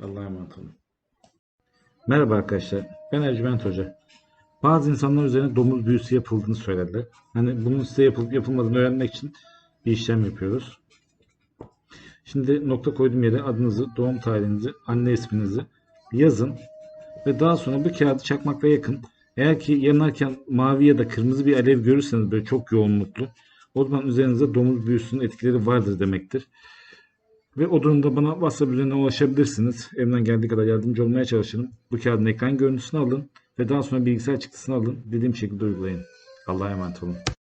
Allah'a emanet olun. Merhaba arkadaşlar. Ben Ercüment Hoca. Bazı insanlar üzerine domuz büyüsü yapıldığını söylediler. Hani bunun size yapılıp yapılmadığını öğrenmek için bir işlem yapıyoruz. Şimdi nokta koyduğum yere adınızı, doğum tarihinizi, anne isminizi yazın ve daha sonra bu kağıdı çakmakla yakın. Eğer ki yanarken mavi ya da kırmızı bir alev görürseniz böyle çok yoğunluklu o zaman üzerinizde domuz büyüsünün etkileri vardır demektir. Ve o durumda bana WhatsApp üzerinden ulaşabilirsiniz. Elimden geldiği kadar yardımcı olmaya çalışırım. Bu kağıdın ekran görüntüsünü alın ve daha sonra bilgisayar çıktısını alın. Dediğim şekilde uygulayın. Allah'a emanet olun.